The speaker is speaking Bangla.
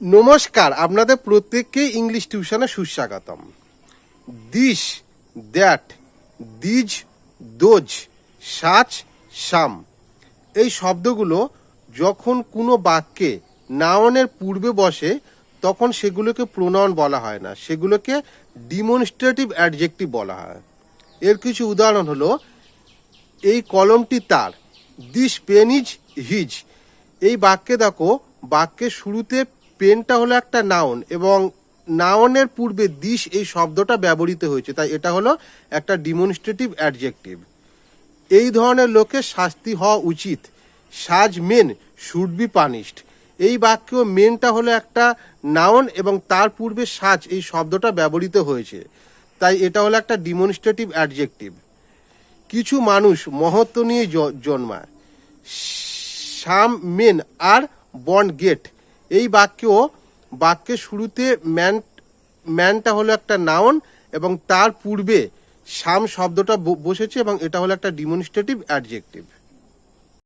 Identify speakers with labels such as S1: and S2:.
S1: নমস্কার, আপনাদের প্রত্যেককে ইংলিশ টিউশনে সুস্বাগতম। This, that, these, those such some. এই শব্দগুলো যখন কোনো বাক্যে নাউনের পূর্বে বসে, তখন সেগুলোকে প্রোনাউন বলা হয় না। সেগুলোকে ডিমনস্ট্রেটিভ অ্যাডজেক্টিভ বলা হয়। এর কিছু উদাহরণ হলো, এই কলমটি তার, দিস পেন ইজ হিজ। এই বাক্যে দেখো, বাক্যের শুরুতে পেনটা হলো একটা নাউন এবং নাউনের পূর্বে দিস এই শব্দটা ব্যবহৃত হয়েছে। তাই এটা হলো একটা ডিমনস্ট্রেটিভ অ্যাডজেক্টিভ এই ধরনের লোকের শাস্তি হওয়া উচিত। সাজ মেন শুড বি পানিশড। এই বাক্য মেনটা হলো একটা নাউন এবং তার পূর্বে সাজ এই শব্দটা ব্যবহৃত হয়েছে। তাই এটা হলো একটা ডিমনস্ট্রেটিভ অ্যাডজেক্টিভ কিছু মানুষ মহত্ব নিয়ে জন্মায়। সাম মেন আর বন্ড গেট। এই বাক্য, বাক্যের শুরুতে ম্যান, ম্যানটা হলো একটা নাউন এবং তার পূর্বে সাম শব্দটা বসেছে এবং এটা হলো একটা ডিমনস্ট্রেটিভ অ্যাডজেক্টিভ